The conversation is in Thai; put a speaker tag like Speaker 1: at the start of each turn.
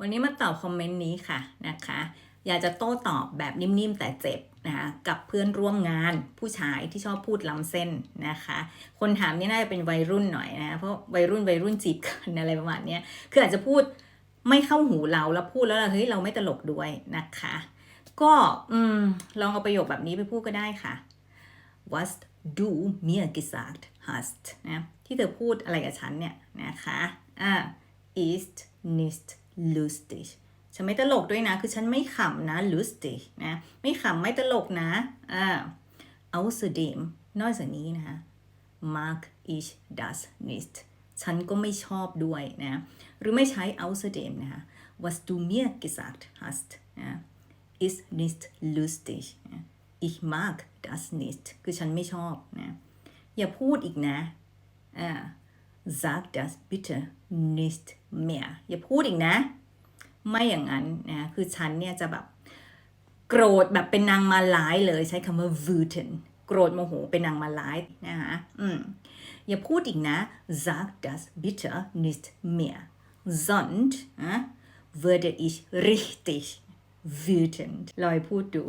Speaker 1: วันนี้มาตอบคอมเมนต์นี้ค่ะนะคะ อยากจะโต้ตอบแบบนิ่มๆแต่เจ็บนะคะกับเพื่อนร่วมงานผู้ชายที่ชอบพูดล้ำเส้นนะคะ คนถามนี่น่าจะเป็นวัยรุ่นหน่อยนะเพราะวัยรุ่นวัยรุ่นจีบกันอะไรประมาณเนี้ยคืออาจจะพูดไม่เข้าหูเราแล้วพูดแล้วเราเฮ้ยเราไม่ตลกด้วยนะคะ ก็อืมลองเอาประโยคแบบนี้ไปพูดก็ได้ค่ะ was du mir gesagt hast นะที่เธอพูดอะไรกับฉันเนี่ยนะคะอ่า ist nicht lustig ฉันไม่ตลกด้วยนะ คือฉันไม่ขำนะ lustig นะ ไม่ขำไม่ตลกนะอ่า außerdem นอกจากนี้นะคะ mag ich das nicht ฉันก็ไม่ชอบด้วยนะ หรือไม่ใช้ außerdem นะคะ was du mir gesagt hast นะ ist nicht lustig นะ ich mag das nicht คือฉันไม่ชอบนะ อย่าพูดอีกนะอ่า sag das bitte nicht mehr อย่าพูดอีกนะ ไม่อย่างนั้นนะ คือฉันเนี่ยจะแบบโกรธแบบเป็นนางมาร้ายเลยใช้คำว่า wüten โกรธโมโหเป็นนางมาร้ายนะคะอืมอย่าพูดอีกนะ sag das bitte nicht mehr sonst würde ich richtig wütend ลอยพูดดู